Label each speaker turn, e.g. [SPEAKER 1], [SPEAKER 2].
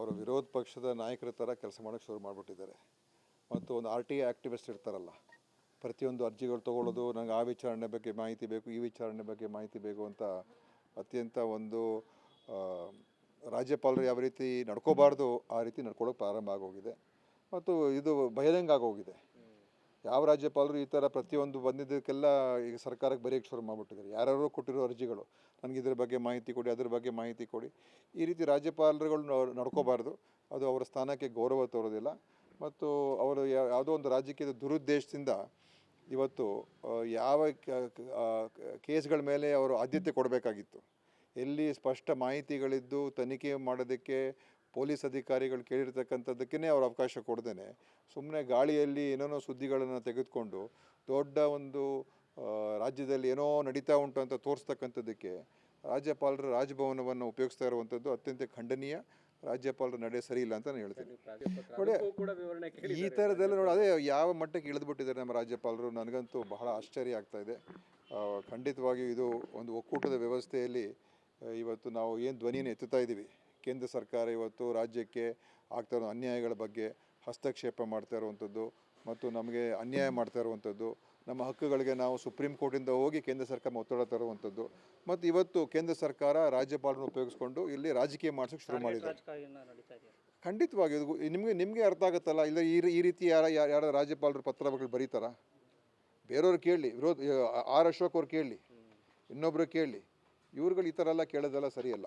[SPEAKER 1] ಅವರು ವಿರೋಧ ಪಕ್ಷದ ನಾಯಕರ ಥರ ಕೆಲಸ ಮಾಡೋಕ್ಕೆ ಶುರು ಮಾಡಿಬಿಟ್ಟಿದ್ದಾರೆ. ಮತ್ತು ಒಂದು ಆರ್ ಟಿ ಐ ಆ್ಯಕ್ಟಿವಿಸ್ಟ್ ಇರ್ತಾರಲ್ಲ, ಪ್ರತಿಯೊಂದು ಅರ್ಜಿಗಳು ತೊಗೊಳ್ಳೋದು ನನಗೆ ಆ ವಿಚಾರಣೆ ಬಗ್ಗೆ ಮಾಹಿತಿ ಬೇಕು, ಈ ವಿಚಾರಣೆ ಬಗ್ಗೆ ಮಾಹಿತಿ ಬೇಕು ಅಂತ ಅತ್ಯಂತ ಒಂದು ರಾಜ್ಯಪಾಲರು ಯಾವ ರೀತಿ ನಡ್ಕೋಬಾರ್ದು ಆ ರೀತಿ ನಡ್ಕೊಳ್ಳೋಕೆ ಪ್ರಾರಂಭ ಆಗೋಗಿದೆ. ಮತ್ತು ಇದು ಬಹಿರಂಗ ಆಗೋಗಿದೆ. ಯಾವ ರಾಜ್ಯಪಾಲರು ಈ ಥರ ಪ್ರತಿಯೊಂದು ಬಂದಿದ್ದಕ್ಕೆಲ್ಲ ಈಗ ಸರ್ಕಾರಕ್ಕೆ ಬರೆಯೋಕ್ಕೆ ಶುರು ಮಾಡಿಬಿಟ್ಟಿದ್ದಾರೆ. ಯಾರ್ಯಾರೋ ಕೊಟ್ಟಿರೋ ಅರ್ಜಿಗಳು, ನನಗೆ ಇದ್ರ ಬಗ್ಗೆ ಮಾಹಿತಿ ಕೊಡಿ, ಅದ್ರ ಬಗ್ಗೆ ಮಾಹಿತಿ ಕೊಡಿ. ಈ ರೀತಿ ರಾಜ್ಯಪಾಲರುಗಳು ನಡ್- ನಡ್ಕೋಬಾರ್ದು. ಅದು ಅವರ ಸ್ಥಾನಕ್ಕೆ ಗೌರವ ತೋರೋದಿಲ್ಲ. ಮತ್ತು ಅವರು ಯಾವುದೋ ಒಂದು ರಾಜಕೀಯದ ದುರುದ್ದೇಶದಿಂದ ಇವತ್ತು ಯಾವ ಕೇಸ್ಗಳ ಮೇಲೆ ಅವರು ಆದ್ಯತೆ ಕೊಡಬೇಕಾಗಿತ್ತು. ಎಲ್ಲಿ ಸ್ಪಷ್ಟ ಮಾಹಿತಿಗಳಿದ್ದು ತನಿಖೆ ಮಾಡೋದಕ್ಕೆ ಪೊಲೀಸ್ ಅಧಿಕಾರಿಗಳು ಕೇಳಿರ್ತಕ್ಕಂಥದ್ದಕ್ಕೇ ಅವ್ರು ಅವಕಾಶ ಕೊಡ್ದೇನೆ. ಸುಮ್ಮನೆ ಗಾಳಿಯಲ್ಲಿ ಏನೇನೋ ಸುದ್ದಿಗಳನ್ನು ತೆಗೆದುಕೊಂಡು ದೊಡ್ಡ ಒಂದು ರಾಜ್ಯದಲ್ಲಿ ಏನೋ ನಡೀತಾ ಉಂಟು ಅಂತ ತೋರಿಸ್ತಕ್ಕಂಥದ್ದಕ್ಕೆ ರಾಜ್ಯಪಾಲರು ರಾಜಭವನವನ್ನು ಉಪಯೋಗಿಸ್ತಾ ಇರುವಂಥದ್ದು ಅತ್ಯಂತ ಖಂಡನೀಯ. ರಾಜ್ಯಪಾಲರ ನಡೆ ಸರಿ ಇಲ್ಲ ಅಂತ ನಾನು ಹೇಳ್ತೀನಿ. ನೋಡಿ, ಈ ಥರದ್ದೆಲ್ಲ ನೋಡಿ, ಅದೇ ಯಾವ ಮಟ್ಟಕ್ಕೆ ಇಳಿದ್ಬಿಟ್ಟಿದ್ದಾರೆ ನಮ್ಮ ರಾಜ್ಯಪಾಲರು ನನಗಂತೂ ಬಹಳ ಆಶ್ಚರ್ಯ ಆಗ್ತಾ ಇದೆ. ಖಂಡಿತವಾಗಿಯೂ ಇದು ಒಂದು ಒಕ್ಕೂಟದ ವ್ಯವಸ್ಥೆಯಲ್ಲಿ ಇವತ್ತು ನಾವು ಏನು ಧ್ವನಿಯನ್ನು ಎತ್ತುತ್ತಾ ಇದ್ದೀವಿ. ಕೇಂದ್ರ ಸರ್ಕಾರ ಇವತ್ತು ರಾಜ್ಯಕ್ಕೆ ಆಗ್ತಾ ಇರೋ ಅನ್ಯಾಯಗಳ ಬಗ್ಗೆ ಹಸ್ತಕ್ಷೇಪ ಮಾಡ್ತಾ ಇರುವಂಥದ್ದು ಮತ್ತು ನಮಗೆ ಅನ್ಯಾಯ ಮಾಡ್ತಾ ಇರುವಂಥದ್ದು ನಮ್ಮ ಹಕ್ಕುಗಳಿಗೆ ನಾವು ಸುಪ್ರೀಂ ಕೋರ್ಟಿಂದ ಹೋಗಿ ಕೇಂದ್ರ ಸರ್ಕಾರ ಒತ್ತಡ ತರುವಂಥದ್ದು. ಮತ್ತು ಇವತ್ತು ಕೇಂದ್ರ ಸರ್ಕಾರ ರಾಜ್ಯಪಾಲರನ್ನು ಉಪಯೋಗಿಸ್ಕೊಂಡು ಇಲ್ಲಿ ರಾಜಕೀಯ ಮಾಡಿಸೋಕೆ ಶುರು
[SPEAKER 2] ಮಾಡಿದೆ
[SPEAKER 1] ಖಂಡಿತವಾಗಿ ಇದು ನಿಮಗೆ ನಿಮಗೆ ಅರ್ಥ ಆಗುತ್ತಲ್ಲ? ಇಲ್ಲ ಈ ಈ ರೀತಿ ಯಾರ ಯಾರ ಯಾರ ರಾಜ್ಯಪಾಲರು ಪತ್ರಗಳು ಬರೀತಾರ? ಬೇರೆಯವ್ರು ಕೇಳಲಿ ವಿರೋಧ ಆರ್ ಅಶೋಕ್ ಅವ್ರು ಕೇಳಲಿ ಇನ್ನೊಬ್ಬರು ಕೇಳಲಿ ಇವ್ರುಗಳು ಈ ಥರ ಎಲ್ಲ ಕೇಳೋದೆಲ್ಲ ಸರಿಯಲ್ಲ.